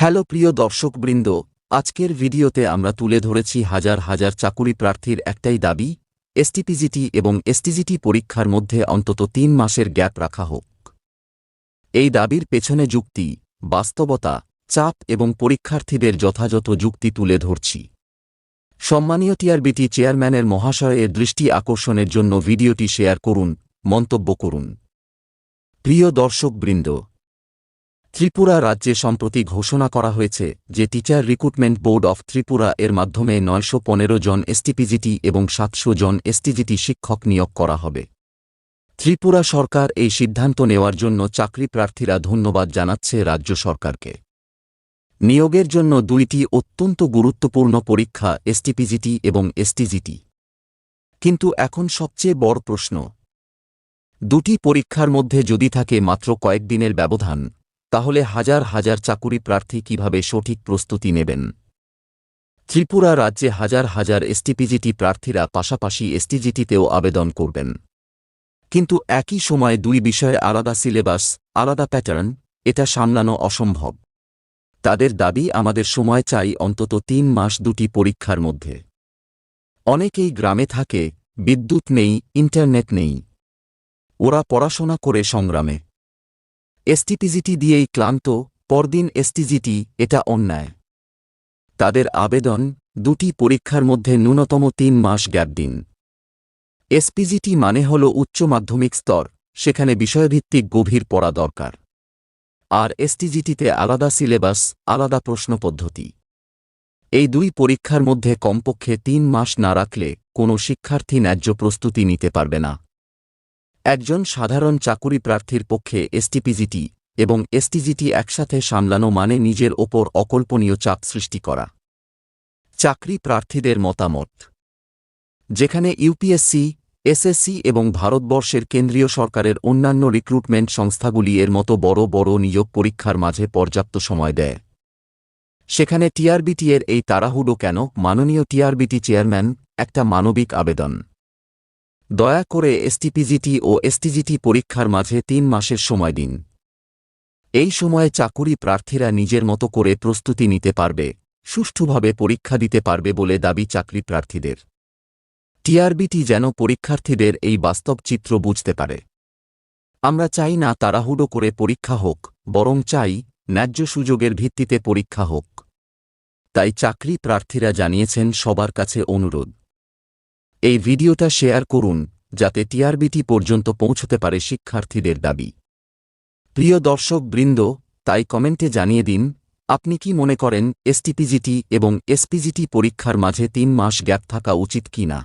Hello প্রিয় দর্শকবৃন্দ, আজকের ভিডিওতে আমরা তুলে ধরেছি হাজার হাজার চাকুরি প্রার্থীর একটাই দাবি এসটিপিজিটি এবং এসটিজিটি পরীক্ষার মধ্যে অন্তত তিন মাসের গ্যাপ রাখা হোক। এই দাবির পেছনে যুক্তি, বাস্তবতা, চাপ এবং পরীক্ষার্থীদের যথাযথ যুক্তি তুলে ধরছি। সম্মানীয় টিআরবিটি চেয়ারম্যানের মহাশয়ের দৃষ্টি আকর্ষণের জন্য ভিডিওটি শেয়ার করুন, মন্তব্য করুন। প্রিয় দর্শকবৃন্দ ত্রিপুরা রাজ্যে সম্প্রতি ঘোষণা করা হয়েছে যে teacher recruitment board of Tripura এর মাধ্যমে নয়শো পনেরো জন এসটিপিজিটি এবং সাতশো জন এসটিজিটি শিক্ষক নিয়োগ করা হবে। ত্রিপুরা সরকার এই সিদ্ধান্ত নেওয়ার জন্য চাকরি প্রার্থীরা ধন্যবাদ জানাচ্ছে রাজ্য সরকারকে। নিয়োগের জন্য দুইটি অত্যন্ত গুরুত্বপূর্ণ পরীক্ষা এসটিপিজিটি এবং এসটিজিটি কিন্তু এখন সবচেয়ে বড় প্রশ্ন, দুটি পরীক্ষার মধ্যে যদি থাকে মাত্র কয়েকদিনের ব্যবধান তাহলে হাজার হাজার চাকুরি প্রার্থী কীভাবে সঠিক প্রস্তুতি নেবেন? ত্রিপুরা রাজ্যে হাজার হাজার এসটিপিজিটি প্রার্থীরা পাশাপাশি এসটিজিটিতেও আবেদন করবেন। কিন্তু একই সময়ে দুই বিষয়ে আলাদা সিলেবাস, আলাদা প্যাটার্ন, এটা সামলানো অসম্ভব। তাদের দাবি, আমাদের সময় চাই অন্তত তিন মাস দুটি পরীক্ষার মধ্যে। অনেকেই গ্রামে থাকে, বিদ্যুৎ নেই, ইন্টারনেট নেই। ওরা পড়াশোনা করে সংগ্রামে। এসটিপিজিটি দিয়েই ক্লান্ত, পরদিন এসটিজিটি, এটা অন্যায়। তাদের আবেদন, দুটি পরীক্ষার মধ্যে ন্যূনতম তিন মাস গ্যাপ দিন। এসপিজিটি মানে হল উচ্চ মাধ্যমিক স্তর, সেখানে বিষয়ভিত্তিক গভীর পড়া দরকার। আর এসটিজিটিতে আলাদা সিলেবাস, আলাদা প্রশ্ন পদ্ধতি। এই দুই পরীক্ষার মধ্যে কমপক্ষে তিন মাস না রাখলে কোনো শিক্ষার্থী ন্যায্য প্রস্তুতি নিতে পারবে না। একজন সাধারণ চাকুরি প্রার্থীর পক্ষে এসটিপিজিটি এবং এসটিজিটি একসাথে সামলানো মানে নিজের ওপর অকল্পনীয় চাপ সৃষ্টি করা। চাকরি প্রার্থীদের মতামত। যেখানে ইউপিএসসি, এসএসসি এবং ভারতবর্ষের কেন্দ্রীয় সরকারের অন্যান্য রিক্রুটমেন্ট সংস্থাগুলি এর মতো বড় বড় নিয়োগ পরীক্ষার মাঝে পর্যাপ্ত সময় দেয়। সেখানে টিআরবিটি এর এই তাড়াহুড়ো কেন? মাননীয় টিআরবিটি চেয়ারম্যান, একটা মানবিক আবেদন। দয়া করে এসটিপিজিটি ও এসটিজিটি পরীক্ষার মাঝে তিন মাসের সময় দিন। এই সময়ে চাকুরি প্রার্থীরা নিজের মতো করে প্রস্তুতি নিতে পারবে, সুষ্ঠুভাবে পরীক্ষা দিতে পারবে বলে দাবি চাকরি প্রার্থীদের। টিআরবিটি যেন পরীক্ষার্থীদের এই বাস্তব চিত্র বুঝতে পারে। আমরা চাই না তাড়াহুড়ো করে পরীক্ষা হোক, বরং চাই ন্যায্য সুযোগের ভিত্তিতে পরীক্ষা হোক। তাই চাকরি প্রার্থীরা জানিয়েছেন সবার কাছে অনুরোধ। এই ভিডিওটা শেয়ার করুন, যাতে টিআরবিটি পর্যন্ত পৌঁছতে পারে শিক্ষার্থীদের দাবি। প্রিয় দর্শক বৃন্দ, তাই কমেন্টে জানিয়ে দিন, আপনি কি মনে করেন, এসটিপিজিটি এবং এসপিজিটি পরীক্ষার মাঝে তিন মাস গ্যাপ থাকা উচিত কি না